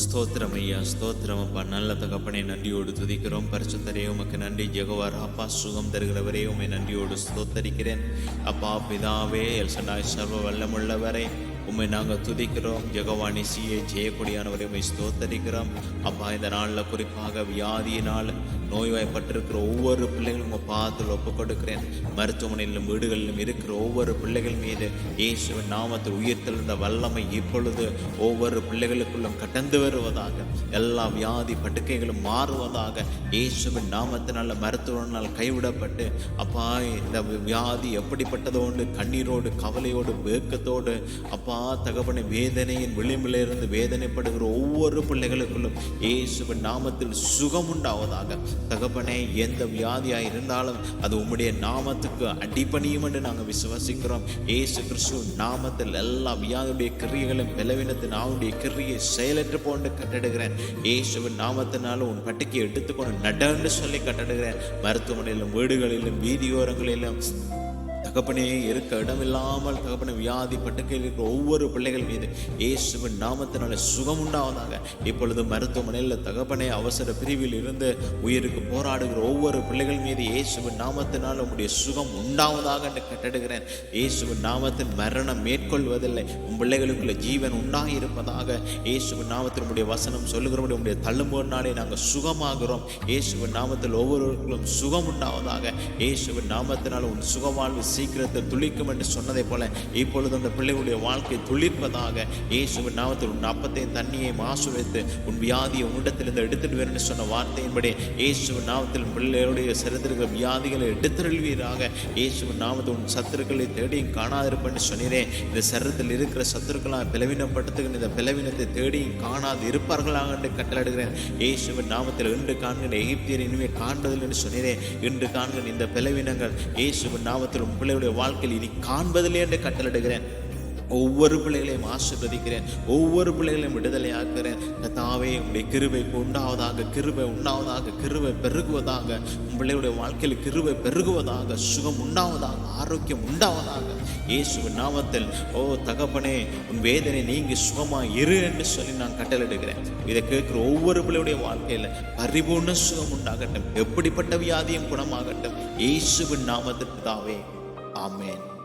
ஸ்தோத்திரம் ஐயா ஸ்தோத்திரம் அப்பா. நல்ல தகப்பனை நன்றியோடு துதிக்கிறோம். பரிசுத்தரே உமக்கு நன்றி. ஜெகவார் அப்பா சுகம் தருகிறவரே உமை நன்றியோடு ஸ்தோத்தரிக்கிறேன். அப்பா பிதாவே எல்சனாய் சர்வ வல்லமுள்ளவரே. உம்மை நாங்கள் துதிக்கிறோம். ஜெகவாணி சிஏ ஜெயக்கூடியானவரை உண்மை ஸ்தோத்தரிக்கிறோம். அப்பா இந்த நாளில் குறிப்பாக வியாதியினால் நோய்வாய்ப்பட்டிருக்கிற ஒவ்வொரு பிள்ளைகளும் உங்கள் பாதத்தில் ஒப்புக் கொடுக்கிறேன் மருத்துவமனையிலும் வீடுகளிலும் இருக்கிற ஒவ்வொரு பிள்ளைகள் மீது இயேசுவின் நாமத்தில் உயிர்த்தெழுந்த வல்லமை இப்பொழுது ஒவ்வொரு பிள்ளைகளுக்குள்ளும் கடந்து வருவதாக எல்லா வியாதி படுக்கைகளும் மாறுவதாக இயேசுவின் நாமத்தினால மருத்துவனால் கைவிடப்பட்டு அப்பா இந்த வியாதி எப்படிப்பட்டதோடு கண்ணீரோடு கவலையோடு வேக்கத்தோடு அப்பா அப்பா தகப்பனை வேதனையின் விளிம்பிலிருந்து வேதனைப்படுகிற ஒவ்வொரு பிள்ளைகளுக்குள்ளும் இயேசுவின் நாமத்தில் சுகம் உண்டாவதாக தகப்பனே எந்த வியாதியாக இருந்தாலும் அது உம்முடைய நாமத்துக்கு அடிப்பணியும் என்று நாங்கள் விசுவாசிக்கிறோம். இயேசு கிறிஸ்து நாமத்தில் எல்லா வியாதியுடைய கிரியைகளும் பலவீனத்தின் ஆவுடைய கிரியை செயலற்று போன்று கட்டிடுகிறேன். இயேசுவின் நாமத்தினாலும் உன் பட்டிக்கு எடுத்துக்கொண்டு நடன்னு சொல்லி கட்டிடுகிறேன். மருத்துவமனையிலும் வீடுகளிலும் வீதியோரங்களிலும் தகப்பனே இருக்க இடமில்லாமல் தகப்பனை வியாதி பட்டுக்கையில் இருக்கிற ஒவ்வொரு பிள்ளைகள் மீது இயேசுவின் நாமத்தினால சுகம் உண்டாவதாக. இப்பொழுது மருத்துவமனையில் தகப்பனே அவசர பிரிவில் இருந்து உயிருக்கு போராடுகிற ஒவ்வொரு பிள்ளைகள் மீது இயேசுவின் நாமத்தினால் உங்களுடைய சுகம் உண்டாவதாக என்று கட்டடுகிறேன். இயேசுவின் நாமத்தின் மரணம் மேற்கொள்வதில்லை. உன் பிள்ளைகளுக்குள்ள ஜீவன் உண்டாகி இருப்பதாக இயேசுவின் நாமத்தில் வசனம் சொல்லுகிறபடி உடைய தள்ளும்போனாலே நாங்கள் சுகமாகிறோம். இயேசுவின் நாமத்தில் ஒவ்வொருவருக்கும் சுகம் உண்டாவதாக இயேசுவின் நாமத்தினால் உன் சுகவாழ்வு சீக்கிரத்தை துளிக்கும் என்று சொன்னதை போல இப்பொழுது அந்த பிள்ளைகளுடைய வாழ்க்கை துளிர்ப்பதாக இயேசுவின் நாமத்தில் உன் அப்பத்தையும் தண்ணியையும் ஆசுவைத்து உன் வியாதியை உன்னிடத்திலிருந்து எடுத்துடுவேன் வேணும்னு சொன்ன வார்த்தையின்படி இயேசுவின் நாமத்தில் பிள்ளைகளுடைய சிறந்திருக்கிற வியாதிகளை எடுத்துருள்வீராக இயேசுவின் நாமத்தில் உன் சத்துருக்களை தேடியும் காணாதிருப்பேன் சொன்னீரே. இந்த சரத்தில் இருக்கிற சத்துருக்களாக பிளவினப்பட்டதுக்கு இந்த பிளவினத்தை தேடியும் காணாது இருப்பார்களாக என்று கட்டளையிடுகிறேன். இயேசுவின் நாமத்தில் இன்று காண்கிற எகிப்தியர் இனிமே காண்பதில் என்று சொன்னீரே. இன்று காண்கிற இந்த பிளவினங்கள் இயேசுவின் நாமத்தில் உன் பிள்ளையுடைய வாழ்க்கையில் இனி காண்பதில்லை என்று கட்டளிடுகிறேன் ஒவ்வொரு பிள்ளைகளையும் ஆசீர்வதிக்கிறேன். ஒவ்வொரு பிள்ளைகளையும் விடுதலையாக்குறேன் தாவே உங்களுடைய கிருபை உண்டாவதாக கிருபை உண்டாவதாக கிருபை பெருகுவதாக பிள்ளைகளுடைய வாழ்க்கையில் கிருபை பெருகுவதாக சுகம் உண்டாவதாக ஆரோக்கியம் உண்டாவதாக இயேசுவின் நாமத்தில் ஓ தகப்பனே உன் வேதனை நீங்கி சுகமா இரு என்று சொல்லி நான் கட்டளிடுகிறேன் இதை கேட்குற ஒவ்வொரு பிள்ளையுடைய வாழ்க்கையில் பரிபூர்ண சுகம் உண்டாகட்டும். எப்படிப்பட்ட வியாதியும் குணமாகட்டும். இயேசுவின் நாமத்திற்கு தாவே Amen.